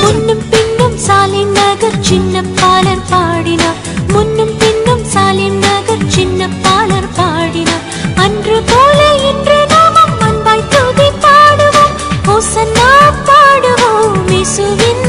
முன்னும் பின்னும் சாலின் நகர் சின்ன பாலர் பாடினார். முன்னும் பின்னும் சாலின் நகர் சின்ன பாலர் பாடினார். அன்று போல இன்று நாமும் அன்பாய் துதி பாடுவோம் பாடுவோம். இசுவின்